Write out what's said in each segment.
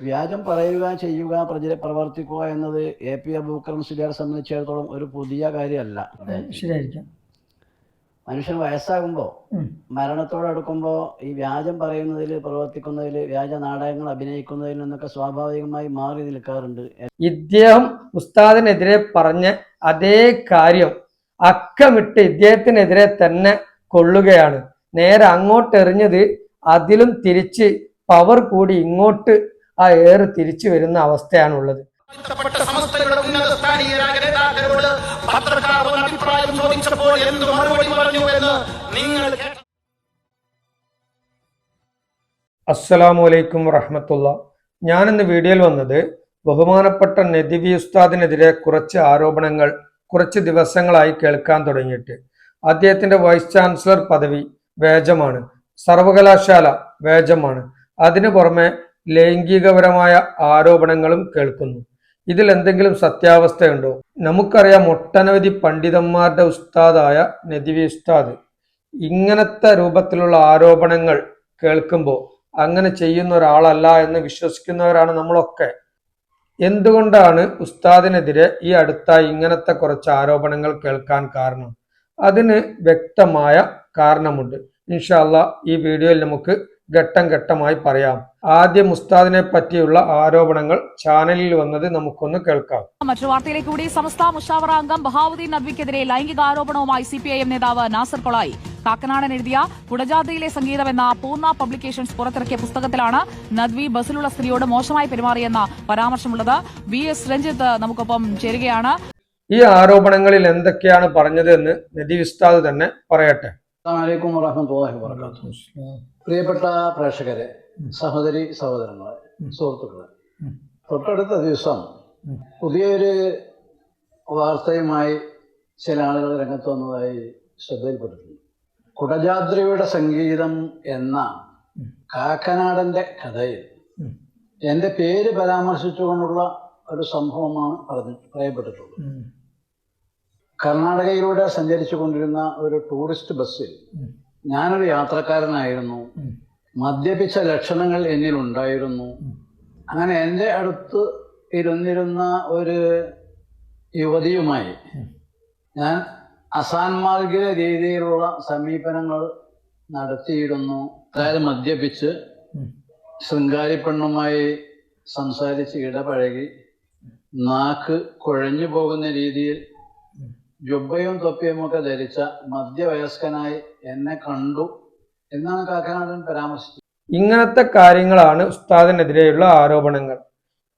വ്യാജം പറയുക ചെയ്യുക പ്രചര പ്രവർത്തിക്കുക എന്നത് എ പി അബൂക്കറും മുസ്ലിയാരെ സംബന്ധിച്ചിടത്തോളം ഒരു പുതിയ കാര്യമല്ല. ശരിയായിരിക്കാം. മനുഷ്യൻ വയസ്സാകുമ്പോൾ. മരണത്തോടടുക്കുമ്പോൾ ഈ വ്യാജം പറയുന്നതിൽ പ്രവർത്തിക്കുന്നതിൽ വ്യാജ നാടകങ്ങൾ അഭിനയിക്കുന്നതിൽ നിന്നൊക്കെ സ്വാഭാവികമായി മാറി നിൽക്കാറുണ്ട്. ഇദ്ദേഹം ഉസ്താദിനെതിരെ പറഞ്ഞ അതേ കാര്യം അക്കമിട്ട് ഇദ്ദേഹത്തിനെതിരെ തന്നെ കൊള്ളുകയാണ്. നേരെ അങ്ങോട്ട് എറിഞ്ഞത് അതിലും തിരിച്ച് പവർ കൂടി ഇങ്ങോട്ട് ആ ഏറ് തിരിച്ചു വരുന്ന അവസ്ഥയാണുള്ളത്. ബന്ധപ്പെട്ട സമസ്തയുടെ ഉന്നത സ്ഥാനീയരായ നേതാക്കളോട് പത്രക്കാർ അഭിപ്രായം ചോദിച്ചപ്പോൾ എന്ത് മറുപടി പറഞ്ഞു എന്ന് നിങ്ങൾ അസ്സലാമു അലൈക്കും വറഹമത്തുള്ള. ഞാൻ ഇന്ന് വീഡിയോയിൽ വന്നത് ബഹുമാനപ്പെട്ട നദിവി ഉസ്താദിനെതിരെ കുറച്ച് ആരോപണങ്ങൾ കുറച്ച് ദിവസങ്ങളായി കേൾക്കാൻ തുടങ്ങിയിട്ട്. അദ്ദേഹത്തിന്റെ വൈസ് ചാൻസലർ പദവി വേജമാണ്. സർവകലാശാല വേജമാണ്. അതിനു പുറമെ ലൈംഗികപരമായ ആരോപണങ്ങളും കേൾക്കുന്നു. ഇതിൽ എന്തെങ്കിലും സത്യാവസ്ഥയുണ്ടോ? നമുക്കറിയാം ഒട്ടനവധി പണ്ഡിതന്മാരുടെ ഉസ്താദായ നദിവി ഉസ്താദ് ഇങ്ങനത്തെ രൂപത്തിലുള്ള ആരോപണങ്ങൾ കേൾക്കുമ്പോൾ അങ്ങനെ ചെയ്യുന്ന ഒരാളല്ല എന്ന് വിശ്വസിക്കുന്നവരാണ് നമ്മളൊക്കെ. എന്തുകൊണ്ടാണ് ഉസ്താദിനെതിരെ ഈ അടുത്തായി ഇങ്ങനത്തെ കുറച്ച് ആരോപണങ്ങൾ കേൾക്കാൻ കാരണം? അതിന് വ്യക്തമായ കാരണമുണ്ട്. ഇൻഷാല്ല ഈ വീഡിയോയിൽ നമുക്ക് ഘട്ടം ഘട്ടമായി പറയാം. ആദ്യം മുസ്താദിനെ പറ്റിയുള്ള ആരോപണങ്ങൾ ചാനലിൽ വന്നത് നമുക്കൊന്ന് കേൾക്കാം. മറ്റു വാർത്തയിലേക്ക് കൂടി. സംസ്ഥാന മുഷാവറ അംഗം ബഹാവുദ്ദീൻ നദ്വിക്കെതിരെ ലൈംഗിക ആരോപണവുമായി എം നേതാവ് നാസർ കൊളായി. കാക്കനാടൻ എഴുതിയ കുടജാതയിലെ സംഗീതം എന്ന പൂർണ പബ്ലിക്കേഷൻസ് പുറത്തിറക്കിയ പുസ്തകത്തിലാണ് നദ്വി ബസിലുള്ള സ്ത്രീയോട് മോശമായി പെരുമാറിയെന്ന പരാമർശമുള്ളത്. വി എസ് രഞ്ജിത്ത് നമുക്കൊപ്പം ചേരുകയാണ്. ഈ ആരോപണങ്ങളിൽ എന്തൊക്കെയാണ് പറഞ്ഞത് എന്ന് നദി ഉസ്താദ് തന്നെ പറയട്ടെ. അസ്സലാമലൈക്കും വറഹമത്തുള്ളാഹി വബറകാതുഹു. പ്രിയപ്പെട്ട പ്രേക്ഷകരെ സഹോദരി സഹോദരങ്ങളെ സുഹൃത്തുക്കളെ തൊട്ടടുത്ത ദിവസം പുതിയൊരു വാർത്തയുമായി ചില ആളുകൾ രംഗത്ത് വന്നതായി ശ്രദ്ധയിൽപ്പെട്ടിട്ടുണ്ട്. കുടജാദ്രിയുടെ സംഗീതം എന്ന കാക്കനാടന്റെ കഥയിൽ എന്റെ പേര് പരാമർശിച്ചുകൊണ്ടുള്ള ഒരു സംഭവമാണ് പറഞ്ഞു പറയപ്പെട്ടിട്ടുള്ളത്. കർണാടകയിലൂടെ സഞ്ചരിച്ചു കൊണ്ടിരുന്ന ഒരു ടൂറിസ്റ്റ് ബസ്സിൽ ഞാനൊരു യാത്രക്കാരനായിരുന്നു. മദ്യപിച്ച ലക്ഷണങ്ങൾ എന്നിൽ ഉണ്ടായിരുന്നു. അങ്ങനെ എന്റെ അടുത്ത് ഇരുന്നിരുന്ന ഒരു യുവതിയുമായി ഞാൻ അസാൻമാർഗിക രീതിയിലുള്ള സമീപനങ്ങൾ നടത്തിയിരുന്നു. അതായത് മദ്യപിച്ച് ശൃംഗാരിപ്പെണ്ണുമായി സംസാരിച്ച് ഇടപഴകി നാക്ക് കുഴഞ്ഞു പോകുന്ന രീതിയിൽ ജുബയും തൊപ്പിയും ഒക്കെ ധരിച്ച മധ്യവയസ്കനായി എന്നെ കണ്ടു എന്നാണ് കാക്കനാടൻ പരാമർശിച്ചത്. ഇങ്ങനത്തെ കാര്യങ്ങളാണ് ഉസ്താദിനെതിരെയുള്ള ആരോപണങ്ങൾ.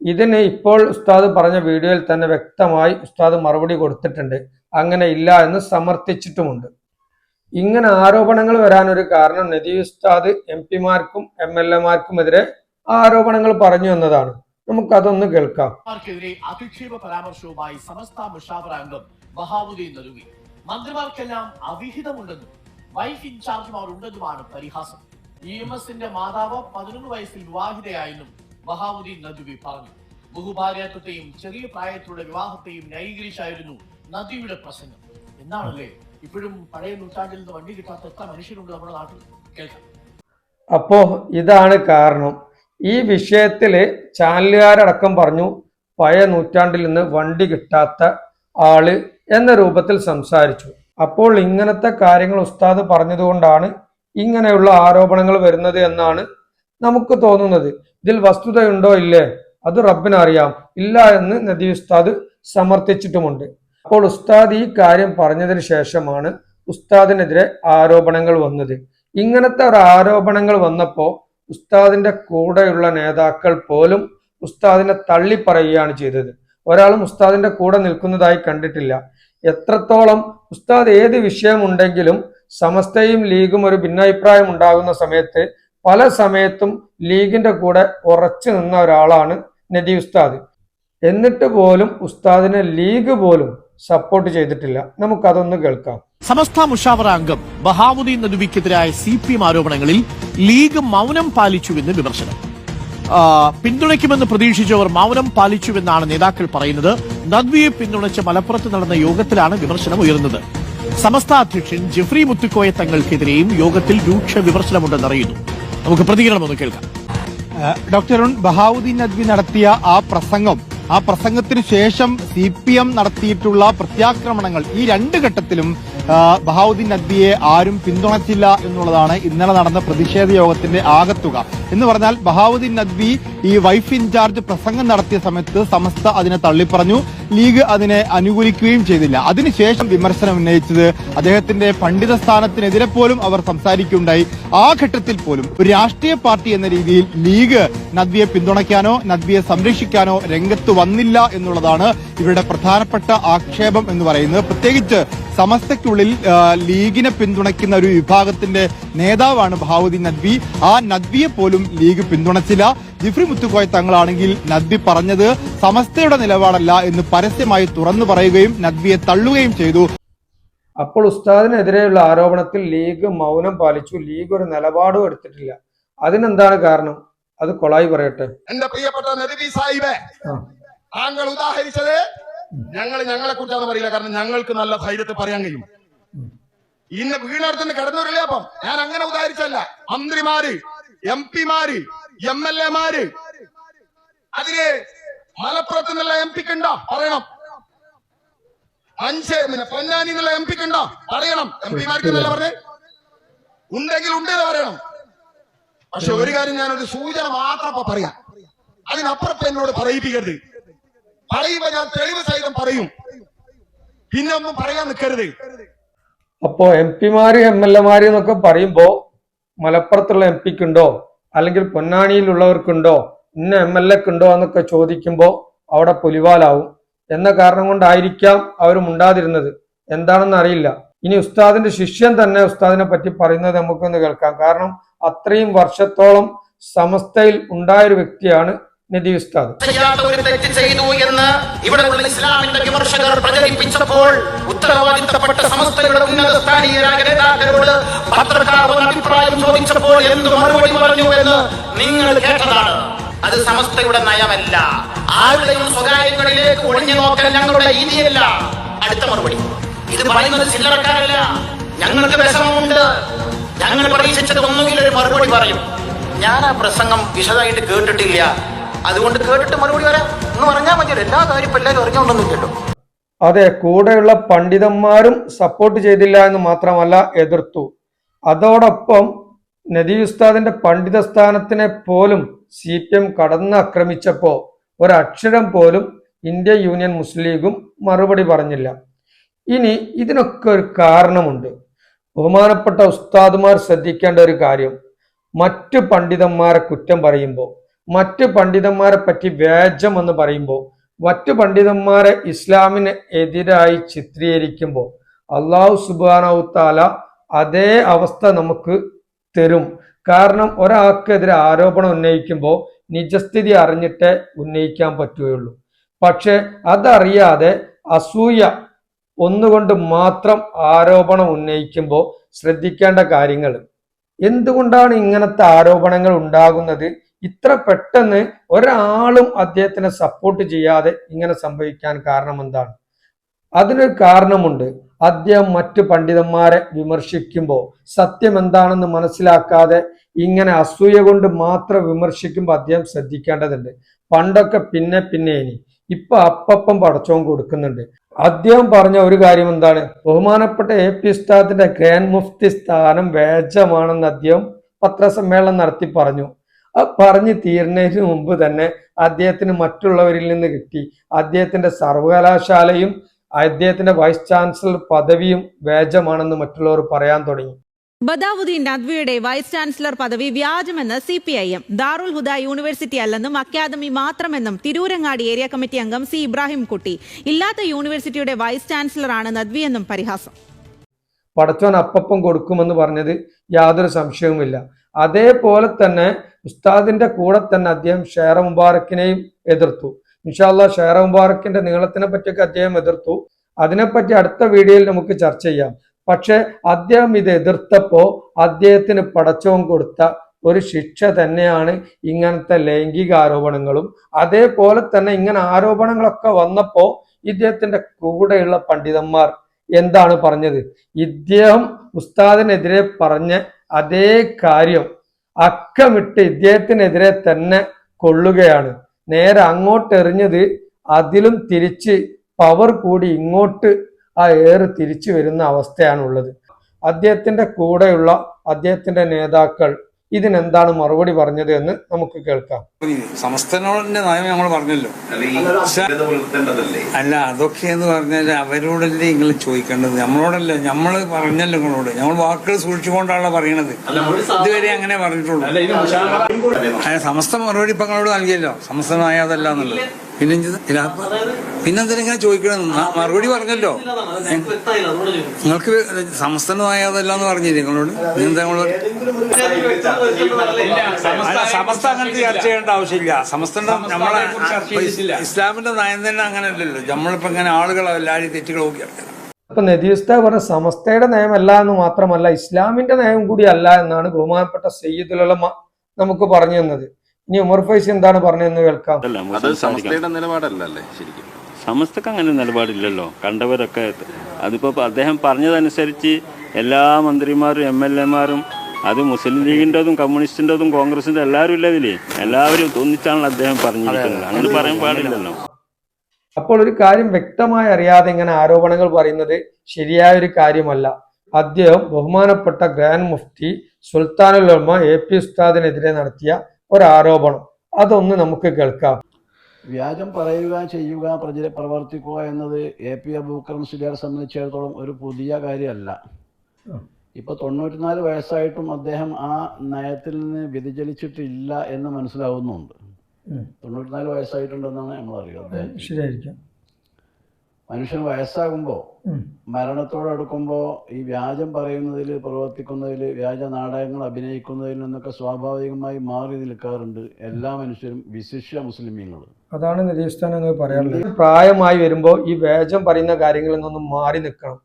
ഇതിന് ഇപ്പോൾ ഉസ്താദ് പറഞ്ഞ വീഡിയോയിൽ തന്നെ വ്യക്തമായി ഉസ്താദ് മറുപടി കൊടുത്തിട്ടുണ്ട്. അങ്ങനെ ഇല്ല എന്ന് സമർത്ഥിച്ചിട്ടുമുണ്ട്. ഇങ്ങനെ ആരോപണങ്ങൾ വരാനൊരു കാരണം നദീ ഉസ്താദ് എം പിമാർക്കും എം എൽ എമാർക്കുമെതിരെ ആരോപണങ്ങൾ പറഞ്ഞു എന്നതാണ്. നമുക്കതൊന്ന് കേൾക്കാം. അധിക്ഷേപ പരാമർശവുമായി സമസ്ത മുഷാവറ അംഗം ബഹാവുദ്ദീൻ നൽകി മന്ത്രിമാർക്കെല്ലാം അവിഹിതമുണ്ടെന്നും വൈഫ് ഇൻചാർജുമാർ ഉണ്ടെന്നുമാണ് പരിഹാസം. ഇ എം എസിന്റെ മാതാവ് പതിനൊന്ന് വയസ്സിൽ വിവാഹിതയായെന്നും ബഹാവുദ്ദീൻ നദുവി പറഞ്ഞു. ബഹുഭാര്യാത്വത്തെയും ചെറിയ പ്രായത്തിലുള്ള വിവാഹത്തെയും ന്യായീകരിച്ചായിരുന്നു നദിയുടെ പ്രസംഗം. എന്നാണല്ലേ ഇപ്പോഴും പഴയ നൂറ്റാണ്ടിൽ നിന്ന് വണ്ടി കിട്ടാത്ത എത്ര മനുഷ്യരുണ്ട് നമ്മുടെ നാട്ടിൽ? കേൾക്കാം. അപ്പോ ഇതാണ് കാരണം. ഈ വിഷയത്തിൽ ചാനലുകാരടക്കം പറഞ്ഞു പഴയ നൂറ്റാണ്ടിൽ നിന്ന് വണ്ടി കിട്ടാത്ത ആൾ എന്ന രൂപത്തിൽ സംസാരിച്ചു. അപ്പോൾ ഇങ്ങനത്തെ കാര്യങ്ങൾ ഉസ്താദ് പറഞ്ഞതുകൊണ്ടാണ് ഇങ്ങനെയുള്ള ആരോപണങ്ങൾ വരുന്നത് എന്നാണ് നമുക്ക് തോന്നുന്നത്. ഇതിൽ വസ്തുതയുണ്ടോ ഇല്ലേ? അത് റബ്ബിനറിയാം. ഇല്ല എന്ന് നദി ഉസ്താദ് സമർത്ഥിച്ചിട്ടുമുണ്ട്. അപ്പോൾ ഉസ്താദ് ഈ കാര്യം പറഞ്ഞതിന് ശേഷമാണ് ഉസ്താദിനെതിരെ ആരോപണങ്ങൾ വന്നത്. ഇങ്ങനത്തെ ഒരു ആരോപണങ്ങൾ വന്നപ്പോൾ ഉസ്താദിന്റെ കൂടെയുള്ള നേതാക്കൾ പോലും ഉസ്താദിനെ തള്ളി പറയുകയാണ് ചെയ്തത്. ഒരാളും ഉസ്താദിന്റെ കൂടെ നിൽക്കുന്നതായി കണ്ടിട്ടില്ല. എത്രത്തോളം ഉസ്താദ് ഏത് വിഷയമുണ്ടെങ്കിലും സമസ്തയും ലീഗും ഒരു ഭിന്നാഭിപ്രായം ഉണ്ടാകുന്ന സമയത്ത് പല സമയത്തും ലീഗിന്റെ കൂടെ ഉറച്ചു നിന്ന ഒരാളാണ് നദി ഉസ്താദ്. എന്നിട്ട് പോലും ഉസ്താദിനെ ലീഗ് പോലും സപ്പോർട്ട് ചെയ്തിട്ടില്ല. നമുക്കതൊന്ന് കേൾക്കാം. സമസ്ത മുഷാവറ അംഗം ബഹാവുദ്ദീൻ നദുവിക്കെതിരായ സി പി ആരോപണങ്ങളിൽ ലീഗ് മൗനം പാലിച്ചുവെന്ന് വിമർശനം. പിന്തുണയ്ക്കുമെന്ന് പ്രതീക്ഷിച്ചവർ മൗനം പാലിച്ചുവെന്നാണ് നേതാക്കൾ പറയുന്നത്. നദ്വിയെ പിന്തുണച്ച് മലപ്പുറത്ത് നടന്ന യോഗത്തിലാണ് വിമർശനം ഉയർന്നത്. സമസ്ത അധ്യക്ഷൻ ജെഫ്രി മുത്തുക്കോയ തങ്ങൾക്കെതിരെയും യോഗത്തിൽ രൂക്ഷ വിമർശനമുണ്ടെന്നറിയുന്നു നമുക്ക് പ്രതികരണം ഒന്ന് കേൾക്കാം. ഡോക്ടർ ബഹാവുദ്ദീൻ നദ്വി നടത്തിയ ആ പ്രസംഗം ആ പ്രസംഗത്തിന് ശേഷം സി നടത്തിയിട്ടുള്ള പ്രത്യാക്രമണങ്ങൾ ഈ രണ്ട് ഘട്ടത്തിലും ബഹാവുദ്ദീൻ നദ്വിയെ ആരും പിന്തുണച്ചില്ല എന്നുള്ളതാണ് ഇന്നലെ നടന്ന പ്രതിഷേധ യോഗത്തിന്റെ ആകത്തുക. എന്ന് പറഞ്ഞാൽ ബഹാവുദ്ദീൻ നദ്വി ഈ വൈഫ് ഇൻചാർജ് പ്രസംഗം നടത്തിയ സമയത്ത് സമസ്ത അതിനെ തള്ളിപ്പറഞ്ഞു. ലീഗ് അതിനെ അനുകൂലിക്കുകയും ചെയ്തില്ല. അതിനുശേഷം വിമർശനം ഉന്നയിച്ചത് അദ്ദേഹത്തിന്റെ പണ്ഡിത സ്ഥാനത്തിനെതിരെ പോലും അവർ സംസാരിക്കുകയുണ്ടായി. ആ ഘട്ടത്തിൽ പോലും ഒരു രാഷ്ട്രീയ പാർട്ടി എന്ന രീതിയിൽ ലീഗ് നദ്വിയെ പിന്തുണയ്ക്കാനോ നദ്വിയെ സംരക്ഷിക്കാനോ രംഗത്ത് വന്നില്ല എന്നുള്ളതാണ് ഇവരുടെ പ്രധാനപ്പെട്ട ആക്ഷേപം എന്ന് പറയുന്നത്. പ്രത്യേകിച്ച് സമസ്തയ്ക്കുള്ളിൽ ലീഗിനെ പിന്തുണയ്ക്കുന്ന ഒരു വിഭാഗത്തിന്റെ നേതാവാണ് ബഹാവുദ്ദീൻ നദ്വി. ആ നദ്വിയെ പോലും ലീഗ് പിന്തുണച്ചില്ല. ജിഫ്രി മുത്തുക്കോയ തങ്ങളാണെങ്കിൽ നദ്വി പറഞ്ഞത് സമസ്തയുടെ നിലപാടല്ല എന്ന് പരസ്യമായി തുറന്നു പറയുകയും നദ്വിയെ തള്ളുകയും ചെയ്തു. അപ്പോൾ ഉസ്താദിനെതിരെയുള്ള ആരോപണത്തിൽ ലീഗ് മൗനം പാലിച്ചു. ലീഗ് ഒരു നിലപാടും എടുത്തിട്ടില്ല. അതിനെന്താണ് കാരണം? അത് കൊളായി പറയട്ടെ. എന്റെ പ്രിയപ്പെട്ട നബി സാഹിബേ. താങ്കൾ ഉദാഹരിച്ചത് ഞങ്ങൾ ഞങ്ങളെ കുറിച്ചാണ് പറയില്ല. കാരണം ഞങ്ങൾക്ക് നല്ല ധൈര്യത്തിൽ പറയാൻ കഴിയും. ഇന്ന് വീണടുത്തിന് കിടന്നവരില്ലേ അപ്പം ഞാൻ അങ്ങനെ ഉദാഹരിച്ചല്ല. മന്ത്രിമാര് എം പിമാര് എം എൽ എമാര് അതിന് മലപ്പുറത്ത് നിന്നുള്ള എം പിക്ക് ഉണ്ടോ പറയണം. അഞ്ച് പിന്നെ പൊന്നാനി എന്നുള്ള എം പിക്ക് ഉണ്ടോ പറയണം. എം പിമാർക്ക് എന്നല്ല പറഞ്ഞേ? ഉണ്ടെങ്കിൽ ഉണ്ട് എന്ന് പറയണം. പക്ഷെ ഒരു കാര്യം ഞാനൊരു സൂചന മാത്രം പറയാം. അതിനപ്പുറത്ത് എന്നോട് പറയിപ്പിക്കരുത്. പറയുമ്പോ ഞാൻ തെളിവ് സഹിതം പറയും. പിന്നെ ഒന്നും പറയാൻ നിൽക്കരുത്. അപ്പോ എം പിമാര് എം എൽ എമാര് എന്നൊക്കെ പറയുമ്പോ മലപ്പുറത്തുള്ള എം പിക്കുണ്ടോ അല്ലെങ്കിൽ പൊന്നാനിയിലുള്ളവർക്കുണ്ടോ ഇന്ന എം എൽ എക്കുണ്ടോ എന്നൊക്കെ ചോദിക്കുമ്പോൾ അവിടെ പുലിവാലാവും. എന്ന കാരണം കൊണ്ടായിരിക്കാം അവർ മുണ്ടാതിരുന്നത് എന്താണെന്ന് അറിയില്ല. ഇനി ഉസ്താദിന്റെ ശിഷ്യൻ തന്നെ ഉസ്താദിനെ പറ്റി പറയുന്നത് നമുക്കൊന്ന് കേൾക്കാം. കാരണം അത്രയും വർഷത്തോളം സമസ്തയിൽ ഉണ്ടായൊരു വ്യക്തിയാണ് നദി ഉസ്താദ് ചെയ്തു എന്ന് ഇസ്ലാമിന്റെ വിമർശകർ അഭിപ്രായം ചോദിച്ചപ്പോൾ മറുപടി പറഞ്ഞു എന്ന് നിങ്ങൾ കേട്ടതാണ്. അത് സമസ്തയുടെ നയമല്ല. ആരുടെയും സ്വകാര്യങ്ങളിലേക്ക് ഒളിഞ്ഞു നോക്കാൻ ഞങ്ങളുടെ രീതിയല്ല. അടുത്ത മറുപടി. ഇത് പറയുന്നത് ചില്ലറക്കാരല്ല. ഞങ്ങൾക്ക് വിഷമമുണ്ട്. ഞങ്ങൾ പ്രതീക്ഷിച്ചത് ഒന്നുകിൽ ഒരു മറുപടി പറയും. ഞാൻ ആ പ്രസംഗം വിശദമായിട്ട് കേട്ടിട്ടില്ല. അതുകൊണ്ട് കേട്ടിട്ട് മറുപടി വരാം. എന്ന് പറഞ്ഞാൽ മതി എല്ലാ കാര്യം ഇപ്പം എല്ലാവരും കേട്ടോ. അതെ കൂടെയുള്ള പണ്ഡിതന്മാരും സപ്പോർട്ട് ചെയ്തില്ല എന്ന് മാത്രമല്ല എതിർത്തു. അതോടൊപ്പം നദി ഉസ്താദിന്റെ പണ്ഡിത സ്ഥാനത്തിനെ പോലും സി പി എം കടന്നാക്രമിച്ചപ്പോ ഒരക്ഷരം പോലും ഇന്ത്യ യൂണിയൻ മുസ്ലിം ലീഗും മറുപടി പറഞ്ഞില്ല. ഇനി ഇതിനൊക്കെ ഒരു കാരണമുണ്ട്. ബഹുമാനപ്പെട്ട ഉസ്താദുമാർ ശ്രദ്ധിക്കേണ്ട ഒരു കാര്യം. മറ്റു പണ്ഡിതന്മാരെ കുറ്റം പറയുമ്പോൾ മറ്റു പണ്ഡിതന്മാരെ പറ്റി വ്യാജം എന്ന് പറയുമ്പോൾ മറ്റു പണ്ഡിതന്മാരെ ഇസ്ലാമിന് എതിരായി ചിത്രീകരിക്കുമ്പോൾ അള്ളാഹു സുബാനവു താല അതേ അവസ്ഥ നമുക്ക് തരും. കാരണം ഒരാൾക്കെതിരെ ആരോപണം ഉന്നയിക്കുമ്പോൾ നിജസ്ഥിതി അറിഞ്ഞിട്ടേ ഉന്നയിക്കാൻ പറ്റുകയുള്ളൂ. പക്ഷെ അതറിയാതെ അസൂയ ഒന്നുകൊണ്ട് മാത്രം ആരോപണം ഉന്നയിക്കുമ്പോൾ ശ്രദ്ധിക്കേണ്ട കാര്യങ്ങൾ. എന്തുകൊണ്ടാണ് ഇങ്ങനത്തെ ആരോപണങ്ങൾ ഉണ്ടാകുന്നത്? ഇത്ര പെട്ടെന്ന് ഒരാളും അദ്ദേഹത്തിനെ സപ്പോർട്ട് ചെയ്യാതെ ഇങ്ങനെ സംഭവിക്കാൻ കാരണം എന്താണ്? അതിനൊരു കാരണമുണ്ട്. അദ്ദേഹം മറ്റു പണ്ഡിതന്മാരെ വിമർശിക്കുമ്പോൾ സത്യം എന്താണെന്ന് മനസ്സിലാക്കാതെ ഇങ്ങനെ അസൂയ കൊണ്ട് മാത്രം വിമർശിക്കുമ്പോൾ അദ്ദേഹം ശ്രദ്ധിക്കേണ്ടതുണ്ട്. പണ്ടൊക്കെ പിന്നെ പിന്നെ ഇനി. ഇപ്പൊ അപ്പപ്പം പടച്ചവും കൊടുക്കുന്നുണ്ട്. അദ്ദേഹം പറഞ്ഞ ഒരു കാര്യം എന്താണ്? ബഹുമാനപ്പെട്ട എ പി ഉസ്താദിന്റെ ഗ്രാൻഡ് മുഫ്തി സ്ഥാനം വേജമാണെന്ന് അദ്ദേഹം പത്രസമ്മേളനം നടത്തി പറഞ്ഞു. പറഞ്ഞു തീരുന്നതിന് മുമ്പ് തന്നെ അദ്ദേഹത്തിന് മറ്റുള്ളവരിൽ നിന്ന് കിട്ടി. അദ്ദേഹത്തിന്റെ സർവകലാശാലയും അദ്ദേഹത്തിന്റെ വൈസ് ചാൻസലർ പദവിയും വേജമാണെന്ന് മറ്റുള്ളവർ പറയാൻ തുടങ്ങി. ബദാവുദ്ദീൻ നദ്വിയുടെ വൈസ് ചാൻസലർ പദവി വ്യാജമെന്ന് C P I M Darul Huda university അല്ലെന്നും അക്കാദമി മാത്രമെന്നും തിരൂരങ്ങാടി ഏരിയ കമ്മിറ്റി അംഗം സി ഇബ്രാഹിം കുട്ടി. ഇല്ലാത്ത യൂണിവേഴ്സിറ്റിയുടെ വൈസ് ചാൻസലറാണ് നദ്വി എന്നും പരിഹാസം. പടച്ചോൻ അപ്പം കൊടുക്കുമെന്ന് പറഞ്ഞത് യാതൊരു സംശയവുമില്ല. അതേപോലെ തന്നെ ഉസ്താദിന്റെ കൂടെ തന്നെ അദ്ദേഹം ഷേറ മുബാറക്കിനെയും എതിർത്തു. ഇൻഷാല്ല ഷേറ മുബാറക്കിന്റെ നീളത്തിനെ പറ്റിയൊക്കെ അദ്ദേഹം എതിർത്തു. അതിനെപ്പറ്റി അടുത്ത വീഡിയോയിൽ നമുക്ക് ചർച്ച ചെയ്യാം. പക്ഷെ അദ്ദേഹം ഇത് എതിർത്തപ്പോ അദ്ദേഹത്തിന് പടച്ചവും കൊടുത്ത ഒരു ശിക്ഷ തന്നെയാണ് ഇങ്ങനത്തെ ലൈംഗിക ആരോപണങ്ങളും. അതേപോലെ തന്നെ ഇങ്ങനെ ആരോപണങ്ങളൊക്കെ വന്നപ്പോ ഇദ്ദേഹത്തിന്റെ കൂടെയുള്ള പണ്ഡിതന്മാർ എന്താണ് പറഞ്ഞത്? ഇദ്ദേഹം ഉസ്താദിനെതിരെ പറഞ്ഞ അതേ കാര്യം അക്കമിട്ട് ഇദ്ദേഹത്തിനെതിരെ തന്നെ കൊള്ളുകയാണ്. നേരെ അങ്ങോട്ട് എറിഞ്ഞത് അതിലും തിരിച്ച് പവർ കൂടി ഇങ്ങോട്ട് ആ ഏറ് തിരിച്ചു വരുന്ന അവസ്ഥയാണുള്ളത്. അദ്ദേഹത്തിന്റെ കൂടെയുള്ള അദ്ദേഹത്തിന്റെ നേതാക്കൾ ഇതിനെന്താണ് മറുപടി പറഞ്ഞത് എന്ന് നമുക്ക് കേൾക്കാം. സമസ്തനോടിന്റെ നയം നമ്മൾ പറഞ്ഞല്ലോ. അല്ല അതൊക്കെ എന്ന് പറഞ്ഞാൽ അവരോടല്ലേ നിങ്ങൾ ചോദിക്കേണ്ടത്? നമ്മളോടല്ല? നമ്മൾ പറഞ്ഞല്ലോ നിങ്ങളോട്. നമ്മൾ വാക്കുകൾ സൂക്ഷിച്ചുകൊണ്ടാണല്ലോ പറയണത്. ഇതുവരെ അങ്ങനെ പറഞ്ഞിട്ടുള്ളൂ. അല്ല, സമസ്ത മറുപടി ഇപ്പൊ നിങ്ങളോട് നൽകിയല്ലോ. സമസ്തനായ അതല്ല എന്നുള്ളത്. പിന്നെ പിന്നെന്തിനാ ഇങ്ങനെ ചോദിക്കണം. മറുപടി പറഞ്ഞല്ലോ. നിങ്ങൾക്ക് സംസ്ഥാനമായതല്ല എന്ന് പറഞ്ഞില്ലേ നിങ്ങളോട്? നിങ്ങളോട്? സമസ്ത അങ്ങനത്തെ ചർച്ച ചെയ്യേണ്ട ആവശ്യമില്ല. സമസ്തന്റെ നമ്മളെ ഇസ്ലാമിന്റെ നയം തന്നെ അങ്ങനെ അല്ലല്ലോ നമ്മളിപ്പോ ഇങ്ങനെ ആളുകളെ എല്ലാവരും തെറ്റുകൾ നോക്കി അപ്പൊ നദീസ്ത പറഞ്ഞ സമസ്തയുടെ നയമല്ല എന്ന് മാത്രമല്ല ഇസ്ലാമിന്റെ നയം കൂടി അല്ല എന്നാണ് ബഹുമാനപ്പെട്ട സയ്യിദുലമ നമുക്ക് പറഞ്ഞു തന്നത്. ഇനി ഉമർ ഫൈസി എന്താണ് പറഞ്ഞതെന്ന് കേൾക്കാം. അത് ശരിക്കും? സമസ്തക്ക് അങ്ങനെ നിലപാടില്ലല്ലോ. കണ്ടവരൊക്കെ അതിപ്പോ അദ്ദേഹം പറഞ്ഞതനുസരിച്ച് എല്ലാ മന്ത്രിമാരും എം എൽ എമാരും അത് മുസ്ലിം ലീഗിന്റെതും കമ്മ്യൂണിസ്റ്റിന്റെതും കോൺഗ്രസിന്റെ എല്ലാവരും ഇല്ല ഇതിൽ? എല്ലാവരും ഒന്നിച്ചാണല്ലോ അദ്ദേഹം പറഞ്ഞിരിക്കുന്നത്. അങ്ങനെ പറയാൻ പാടില്ലല്ലോ. അപ്പോൾ ഒരു കാര്യം വ്യക്തമായി അറിയാതെ ഇങ്ങനെ ആരോപണങ്ങൾ പറയുന്നത് ശരിയായ ഒരു കാര്യമല്ല. അദ്ദേഹം ബഹുമാനപ്പെട്ട ഗ്രാൻഡ് മുഫ്തി സുൽത്താനുൽ ഉലമ എ പി ഉസ്താദിനെതിരെ നടത്തിയ ഒരു ആരോപണം അതൊന്ന് നമുക്ക് കേൾക്കാം. വ്യാജം പറയുക ചെയ്യുക പ്രചര പ്രവർത്തിക്കുക എന്നത് എ പി അബൂക്കർ മുസ്ലിയാരെ സംബന്ധിച്ചിടത്തോളം ഒരു പുതിയ കാര്യമല്ല. ഇപ്പൊ തൊണ്ണൂറ്റിനാല് വയസ്സായിട്ടും അദ്ദേഹം ആ നയത്തിൽ നിന്ന് വ്യതിചലിച്ചിട്ടില്ല എന്ന് മനസ്സിലാവുന്നുണ്ട്. തൊണ്ണൂറ്റിനാല് വയസ്സായിട്ടുണ്ടെന്നാണ് നമ്മൾ അറിയുന്നത് ശരിയായിരിക്കാം. മനുഷ്യൻ വയസ്സാകുമ്പോൾ. മരണത്തോടടുക്കുമ്പോൾ ഈ വ്യാജം പറയുന്നതിൽ പ്രവർത്തിക്കുന്നതിൽ വ്യാജ നാടകങ്ങൾ അഭിനയിക്കുന്നതിൽ നിന്നൊക്കെ സ്വാഭാവികമായി മാറി നിൽക്കാറുണ്ട് എല്ലാ മനുഷ്യരും വിശിഷ്യ മുസ്ലിമീങ്ങൾ അതാണ് നിരീക്ഷണങ്ങൾ പറയാനുള്ളത് പ്രായമായി വരുമ്പോൾ ഈ വ്യാജം പറയുന്ന കാര്യങ്ങളിൽ നിന്നൊന്നും മാറി നിൽക്കണം.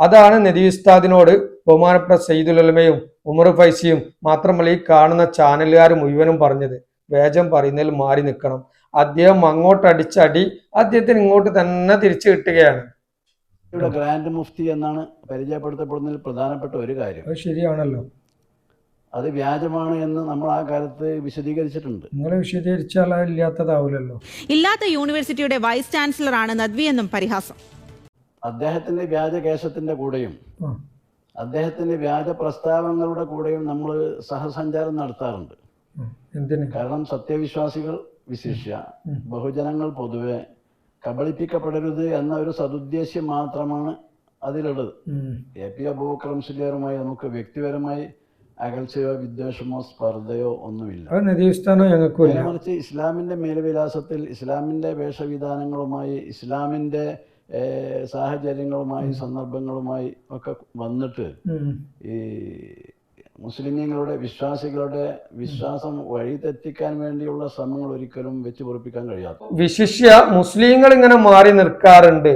അതാണ് നദീസ്താദിനോട് ബഹുമാനപ്പെട്ട സയ്യിദുലമയും ഉമർ ഫൈസിയും മാത്രമല്ല ഈ കാണുന്ന ചാനലുകാർ മുഴുവനും പറഞ്ഞത്. വേജം പറയുന്നതിൽ മാറി നിൽക്കണം. അദ്ദേഹം അങ്ങോട്ട് അടിച്ചടി അദ്ദേഹത്തിന് ഇങ്ങോട്ട് തന്നെ തിരിച്ചു കിട്ടുകയാണ്. ഇവിടെ ഗ്രാൻഡ് മുഫ്തി എന്നാണ് പരിചയപ്പെടുത്തപ്പെടുന്നതിൽ പ്രധാനപ്പെട്ട ഒരു കാര്യം. അത് ശരിയാണല്ലോ. അത് വ്യാജമാണ് എന്ന് നമ്മൾ ആ കാലത്ത് വിശദീകരിച്ചിട്ടുണ്ട്. നിങ്ങൾ വിശദീകരിച്ചാൽ ഇല്ലാത്തതാവില്ലല്ലോ. ഇല്ലാത്ത യൂണിവേഴ്സിറ്റിയുടെ വൈസ് ചാൻസലർ ആണ് നദ്വി എന്നും പരിഹാസം. അദ്ദേഹത്തിന്റെ വ്യാജ കേസത്തിന്റെ കൂടെയും ആ. അദ്ദേഹത്തിന്റെ വ്യാജ പ്രസ്താവങ്ങളുടെ കൂടെയും നമ്മൾ സഹസഞ്ചാരം നടത്താറുണ്ട്. എന്തിന്? കാരണം സത്യവിശ്വാസികൾ വിശിഷ്യ. ബഹുജനങ്ങൾ പൊതുവെ കബളിപ്പിക്കപ്പെടരുത് എന്ന ഒരു സതുദ്ദേശ്യം മാത്രമാണ് അതിലുള്ളത്. എ പി അബൂബക്കർ മുസ്ലിയാറുമായി നമുക്ക് വ്യക്തിപരമായി അകൽച്ചയോ വിദ്വേഷമോ സ്പർദ്ധയോ ഒന്നുമില്ല. മറിച്ച് ഇസ്ലാമിന്റെ മേൽവിലാസത്തിൽ ഇസ്ലാമിന്റെ വേഷവിധാനങ്ങളുമായി ഇസ്ലാമിന്റെ സാഹചര്യങ്ങളുമായി സന്ദർഭങ്ങളുമായി ഒക്കെ വന്നിട്ട് ഈ മുസ്ലിമീങ്ങളുടെ വിശ്വാസികളുടെ വിശ്വാസം വഴിതെറ്റിക്കാൻ വേണ്ടിയുള്ള ശ്രമങ്ങൾ ഒരിക്കലും വെച്ച് പൊറിപ്പിക്കാൻ കഴിയാത്ത വിശിഷ്യ മുസ്ലിങ്ങൾ ഇങ്ങനെ മാറി നിൽക്കാറുണ്ട്.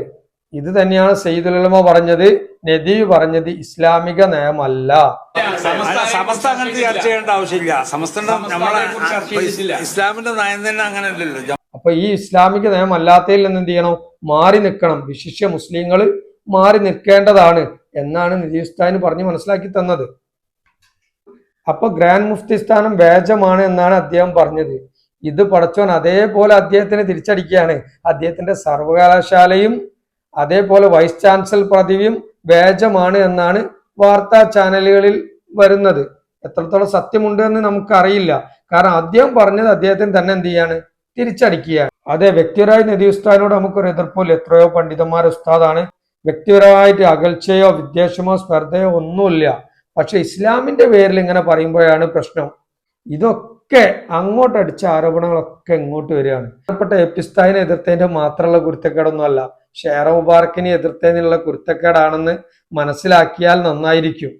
ഇത് തന്നെയാണ് സയ്യിദുലമ പറഞ്ഞത് നദീ പറഞ്ഞത് ഇസ്ലാമിക നയമല്ല. അല്ല, സമസ്ത അങ്ങനെ ചർച്ച ചെയ്യേണ്ട ആവശ്യമില്ല. സമസ്ത നമ്മളെ ഇസ്ലാമിന്റെ നയം തന്നെ അങ്ങനെ അല്ലല്ലോ അപ്പൊ ഈ ഇസ്ലാമിക നയം അല്ലാത്തതിൽ നിന്ന് എന്ത് ചെയ്യണം? മാറി നിൽക്കണം. വിശിഷ്യ മുസ്ലിങ്ങൾ മാറി നിൽക്കേണ്ടതാണ് എന്നാണ് നിജീസ്ഥാൻ പറഞ്ഞു മനസ്സിലാക്കി തന്നത്. അപ്പൊ ഗ്രാൻഡ് മുഫ്തി സ്ഥാനം വേജമാണ് എന്നാണ് അദ്ദേഹം പറഞ്ഞത്. ഇത് പടച്ചോൻ അതേപോലെ അദ്ദേഹത്തിന് തിരിച്ചടിക്കുകയാണ്. അദ്ദേഹത്തിന്റെ സർവകലാശാലയും അതേപോലെ വൈസ് ചാൻസലർ പദവിയും വേജമാണ് എന്നാണ് വാർത്താ ചാനലുകളിൽ വരുന്നത്. എത്രത്തോളം സത്യമുണ്ട് എന്ന് നമുക്കറിയില്ല. കാരണം അദ്ദേഹം പറഞ്ഞത് അദ്ദേഹത്തിന് തന്നെ എന്ത് ചെയ്യാണ്? തിരിച്ചടിക്കുകയാണ്. അതെ വ്യക്തിപരമായ നിധി ഉസ്താദിനോട് നമുക്കൊരു എതിർപ്പില്ല എത്രയോ പണ്ഡിതന്മാർ ഉസ്താദാണ്. വ്യക്തിപരമായിട്ട് അകൽച്ചയോ വിദ്വേഷമോ സ്പർദ്ധയോ ഒന്നുമില്ല. പക്ഷെ ഇസ്ലാമിന്റെ പേരിൽ ഇങ്ങനെ പറയുമ്പോഴാണ് പ്രശ്നം. ഇതൊക്കെ അങ്ങോട്ട് അടിച്ച ആരോപണങ്ങളൊക്കെ ഇങ്ങോട്ട് വരികയാണ്. പ്രധാനപ്പെട്ട എപ്പിസ്തായിനെ എതിർത്തതിന്റെ മാത്രമുള്ള കുരുത്തക്കേടൊന്നും അല്ല ഷേറ മുബാറക്കിനെ എതിർത്തതിനുള്ള കുരുത്തക്കേടാണെന്ന് മനസ്സിലാക്കിയാൽ നന്നായിരിക്കും.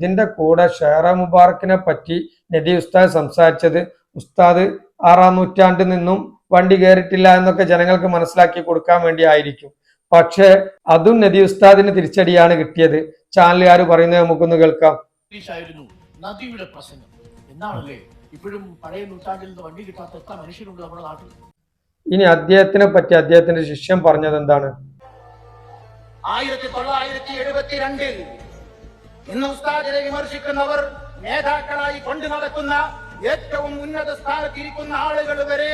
ഇതിന്റെ കൂടെ ഷേറ മുബാറക്കിനെ പറ്റി നദി ഉസ്താദ് സംസാരിച്ചത് ഉസ്താദ് ആറാം നൂറ്റാണ്ടിൽ നിന്നും വണ്ടി കയറിയിട്ടില്ല എന്നൊക്കെ ജനങ്ങൾക്ക് മനസ്സിലാക്കി കൊടുക്കാൻ വേണ്ടി ആയിരിക്കും. പക്ഷേ അതും നദി ഉസ്താദിന് തിരിച്ചടിയാണ് കിട്ടിയത്. ചാനലുകാർ പറയുന്നത് നമുക്കൊന്ന് കേൾക്കാം. നദിയുടെ പ്രസംഗം. എന്നാണല്ലേ ഇപ്പോഴും പഴയ നൂറ്റാണ്ടിൽ നിന്ന് വണ്ടി കിട്ടാത്ത എത്ര മനുഷ്യരുണ്ട് നമ്മുടെ നാട്ടിൽ? ഇനി അദ്ദേഹത്തിനെ പറ്റി അദ്ദേഹത്തിന്റെ ശിഷ്യൻ പറഞ്ഞത് എന്താണ്? ആയിരത്തി തൊള്ളായിരത്തി എഴുപത്തിരണ്ടിൽ ഇന്ന് ഉസ്താദിനെ വിമർശിക്കുന്നവർ നേതാക്കളായി കൊണ്ടു നടക്കുന്ന ഏറ്റവും ഉന്നത സ്ഥാനത്തിരിക്കുന്ന ആളുകൾ വരെ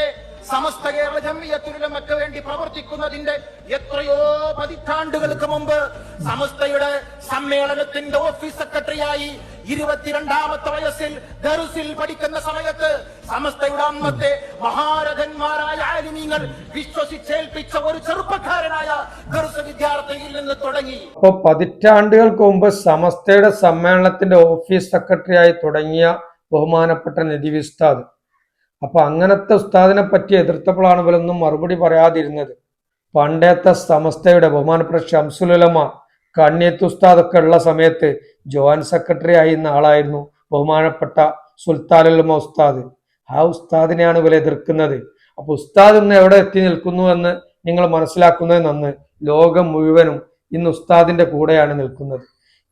സമസ്ത കേരള ജമ്മിയത്തുലമക്ക് വേണ്ടി പ്രവർത്തിക്കുന്നതിന്റെ എത്രയോ പതിറ്റാണ്ടുകൾക്ക് മുമ്പ് സമസ്തയുടെ സമ്മേളനത്തിന്റെ ഓഫീസ് സെക്രട്ടറിയായി ഇരുപത്തിരണ്ടാമത്തെ വയസ്സിൽ ദറുസിൽ പഠിക്കുന്ന സമയത്ത് സമസ്തയുടെ അന്നത്തെ മഹാരഥന്മാരായ ആലിമീങ്ങൾ വിശ്വസിച്ചേൽപ്പിച്ച ഒരു ചെറുപ്പക്കാരനായ ദറുസ് വിദ്യാർത്ഥിയിൽ നിന്ന് തുടങ്ങി. അപ്പോൾ പതിറ്റാണ്ടുകൾക്ക് മുമ്പ് സമസ്തയുടെ സമ്മേളനത്തിന്റെ ഓഫീസ് സെക്രട്ടറിയായി തുടങ്ങിയ ബഹുമാനപ്പെട്ട നദീം ഉസ്താദ്. അപ്പൊ അങ്ങനത്തെ ഉസ്താദിനെ പറ്റി എതിർത്തപ്പോഴാണ് ഇവരൊന്നും മറുപടി പറയാതിരുന്നത്. പണ്ടത്തെ സമസ്തയുടെ ബഹുമാനപ്പെട്ട ഷംസുലമ കണ്ണിയത്ത് ഉസ്താദൊക്കെ ഉള്ള സമയത്ത് ജോയിന്റ് സെക്രട്ടറി ആയിരുന്ന ആളായിരുന്നു ബഹുമാനപ്പെട്ട സുൽത്താനുലമ ഉസ്താദ്. ആ ഉസ്താദിനെയാണ് ഇവരെ എതിർക്കുന്നത്. അപ്പൊ ഉസ്താദ് ഇന്ന് എവിടെ എത്തി നിൽക്കുന്നു എന്ന് നിങ്ങൾ മനസ്സിലാക്കുന്നത് നന്ന് ലോകം മുഴുവനും ഇന്ന് ഉസ്താദിന്റെ കൂടെയാണ് നിൽക്കുന്നത്.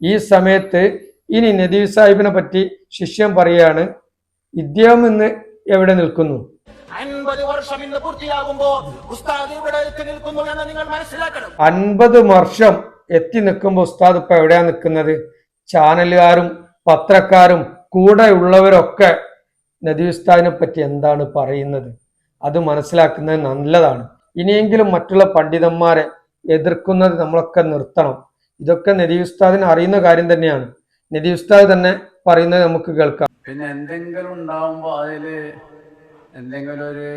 ഈ സമയത്ത് ഇനി നദീർ സാഹിബിനെ പറ്റി ശിഷ്യം പറയാണ് ഇദ്ദേഹം ഇന്ന് എവിടെ നിൽക്കുന്നു? അൻപത് വർഷം ഇന്ന് പൂർത്തിയാകുമ്പോൾ ഉസ്താദ് ഇവിടെ എത്തി നിൽക്കുന്നു എന്ന് നിങ്ങൾ മനസ്സിലാക്കണം. അൻപത് വർഷം എത്തി നിൽക്കുമ്പോൾ ഉസ്താദ് ഇപ്പൊ എവിടെയാണ് നിൽക്കുന്നത്? ചാനലുകാരും പത്രക്കാരും കൂടെ ഉള്ളവരൊക്കെ നദീ ഉസ്താദിനെ പറ്റി എന്താണ് പറയുന്നത്? അത് മനസ്സിലാക്കുന്നത് നല്ലതാണ്. ഇനിയെങ്കിലും മറ്റുള്ള പണ്ഡിതന്മാരെ എതിർക്കുന്നത് നമ്മളൊക്കെ നിർത്തണം. ഇതൊക്കെ നദീ ഉസ്താദിന് അറിയുന്ന കാര്യം തന്നെയാണ്. നദീ ഉസ്താദ് തന്നെ പറയുന്നത് നമുക്ക് കേൾക്കാം. പിന്നെ എന്തെങ്കിലും ഉണ്ടാവുമ്പോൾ അതിൽ എന്തെങ്കിലും ഒരു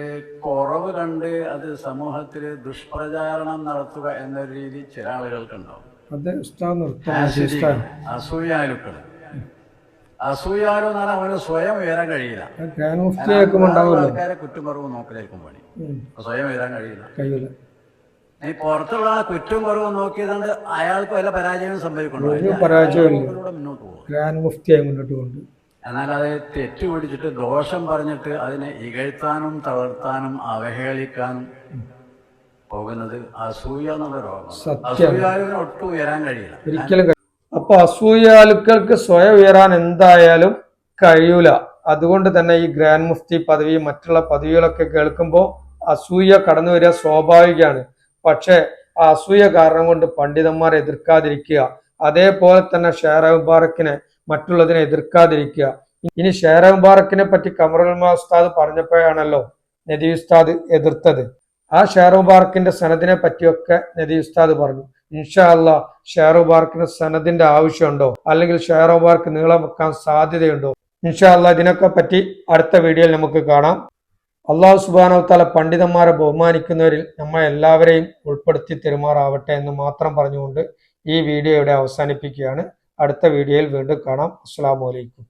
കുറവ് കണ്ട് അത് സമൂഹത്തിൽ ദുഷ്പ്രചാരണം നടത്തുക എന്നൊരു രീതി ചില ആളുകൾക്കുണ്ടാവും. അത് അസൂയാലുക്കൾ. അസൂയാലു എന്ന് പറഞ്ഞാൽ അവന് സ്വയം ഉയരാൻ കഴിയില്ല. ആൾക്കാരെ കുറ്റം കുറവ് നോക്കലായിരിക്കും പണി. സ്വയം ഉയരാൻ കഴിയില്ല. കഴിയൂല നീ പുറത്തുള്ള ആളെ കുറ്റം കുറവ് നോക്കിയതുകൊണ്ട് അയാൾക്ക് വല്ല പരാജയവും മുന്നോട്ട് പോകും. ഗ്രാൻഡ് മുഫ്തിയായി മുന്നോട്ട് കൊണ്ട്. എന്നാൽ അത് തെറ്റ് പിടിച്ചിട്ട് ദോഷം പറഞ്ഞിട്ട് അതിനെ ഇകഴ്ത്താനും തളർത്താനും അവഹേളിക്കാനും പോകുന്നത് അസൂയ എന്നുള്ള രോഗം. അസൂയാലുവിന് ഒട്ടും ഉയരാൻ കഴിയില്ല. ഒരിക്കലും അപ്പൊ അസൂയാലുക്കൾക്ക് സ്വയം ഉയരാൻ എന്തായാലും കഴിയൂല. അതുകൊണ്ട് തന്നെ ഈ ഗ്രാൻഡ് മുഫ്തി പദവി മറ്റുള്ള പദവികളൊക്കെ കേൾക്കുമ്പോൾ അസൂയ കടന്നു വരിക സ്വാഭാവികമാണ്. പക്ഷെ അസൂയ കാരണം കൊണ്ട് പണ്ഡിതന്മാരെ എതിർക്കാതിരിക്കുക അതേപോലെ തന്നെ ഷേറ മുബാറക്കിനെ മറ്റുള്ളതിനെ എതിർക്കാതിരിക്കുക. ഇനി ഷേറ മുബാറക്കിനെ പറ്റി കമറുൽ ഉസ്താദ് പറഞ്ഞപ്പോഴാണല്ലോ നദി ഉസ്താദ് എതിർത്തത്. ആ ഷേർ മുബാറക്കിന്റെ സനദിനെ പറ്റിയൊക്കെ നദി ഉസ്താദ് പറഞ്ഞു. ഇൻഷാ അല്ല ഷെയർ മുബാറക്കിന് സനദിന്റെ ആവശ്യമുണ്ടോ? അല്ലെങ്കിൽ മുബാർക്ക് നീളം വെക്കാൻ സാധ്യതയുണ്ടോ? ഇൻഷാ അല്ല ഇതിനൊക്കെ പറ്റി അടുത്ത വീഡിയോയിൽ നമുക്ക് കാണാം. അള്ളാഹു സുബാനവ് താല പണ്ഡിതന്മാരെ ബഹുമാനിക്കുന്നവരിൽ നമ്മൾ എല്ലാവരെയും ഉൾപ്പെടുത്തി തെരുമാറാവട്ടെ എന്ന് മാത്രം പറഞ്ഞുകൊണ്ട് ഈ വീഡിയോ ഇവിടെ അവസാനിപ്പിക്കുകയാണ്. അടുത്ത വീഡിയോയിൽ വീണ്ടും കാണാം. അസ്സാം വലൈക്കും